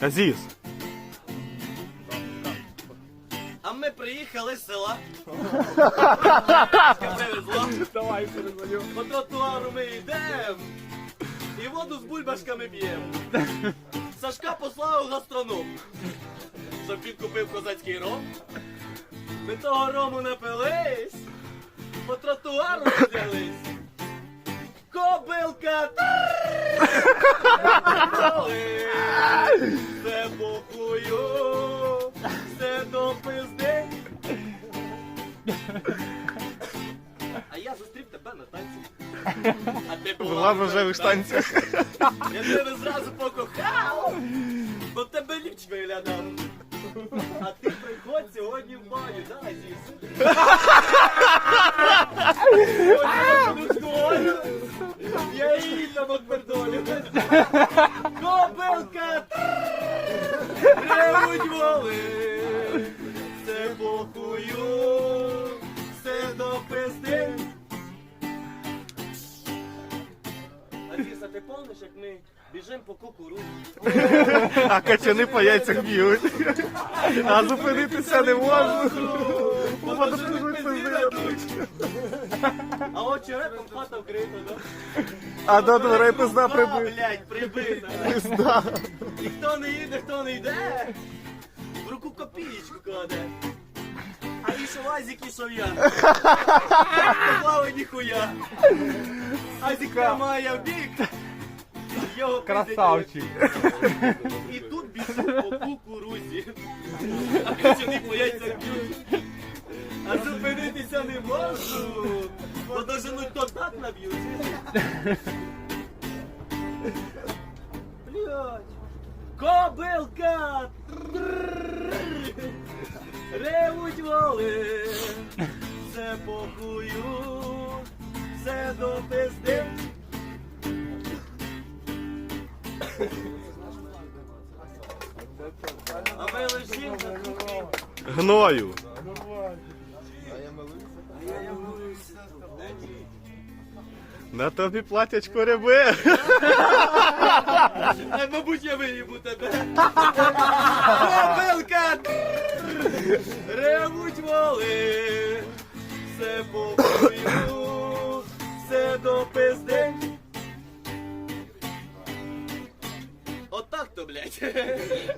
Азіз. А ми приїхали з села. Привезло. Давай перезвоню. По тротуару ми йдемо. І воду з бульбашками п'ємо. Сашка послав у гастроном. Щоб він купив козацький ром. Ми того рому напились. По тротуару розляглись. Кобилка! Пизди. А я зустрів тебе на танці. А ти Була в рожевих штанцях. Я тебе зразу покохав, бо тебе ліпч виглядав. А ти приходь сьогодні в баню, да, Азіс? Сьогодні на Олю. Я її там отпердолю. Кобилка! Ревуть воли, все похую, все до пизди. Аліса, ти помниш, як ми біжимо по кукурудзі? А качани по яйцях б'ють. А зупинитися не можна. Бо дуже дуже пизди дадуть. А от черепом хата вкрита, да? А до дверей пизда Труба, прибив. блядь, прибита. Пизда. І хто не їде, хто не йде, в руку копієчку кладе. А ішов Азік, ішов я. Не плавай ніхуя. Азік тримає в бік. Його Красавчик. І тут біжу по кукурузі. А качани по яйцях б'ють. А зупинитися не можу. Бо доженуть то так наб'ють. Блять. Кобилка! Трррррр. Воли, все похую, все до пизди. А ми лишимо на кухні. Гною. На тобі платячко рябе. А, мабуть, я виїбу тебе. Кобилка! Блядь.